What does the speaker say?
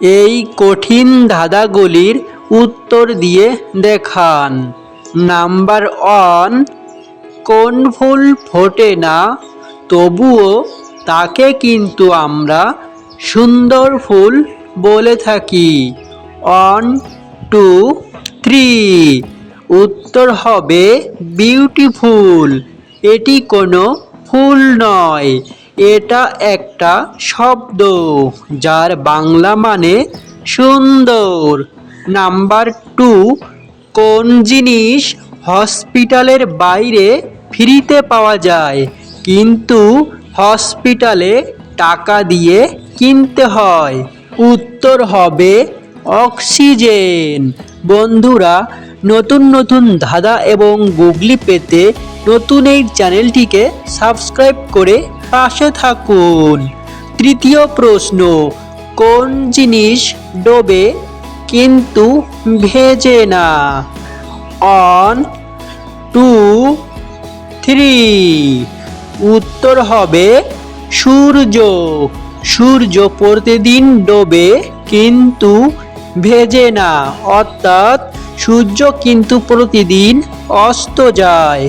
এই কঠিন ধাঁধাগুলির উত্তর দিয়ে দেখান। নাম্বার ওয়ান, কোন ফুল ফোটে না, তবুও তাকে কিন্তু আমরা সুন্দর ফুল বলে থাকি। One, two, three. উত্তর হবে বিউটিফুল। এটি কোনো ফুল নয়। এটা একটা শব্দ যার বাংলা মানে সুন্দর। নাম্বার টু, কোন জিনিস হসপিটালের বাইরে ফ্রিতে পাওয়া যায়? কিন্তু হসপিটালে টাকা দিয়ে কিনতে হয়। উত্তর হবে অক্সিজেন। বন্ধুরা, নতুন নতুন ধাঁধা এবং গুগলি পেতে নতুন এই চ্যানেলটিকে সাবস্ক্রাইব করে পাশে থাকুন। তৃতীয় প্রশ্ন, কোন জিনিস ডোবে কিন্তু ভেজে না? One, two, three. উত্তর হবে সূর্য। সূর্য প্রতিদিন ডোবে কিন্তু ভেজে না। অর্থাৎ সূর্য কিন্তু প্রতিদিন অস্ত যায়।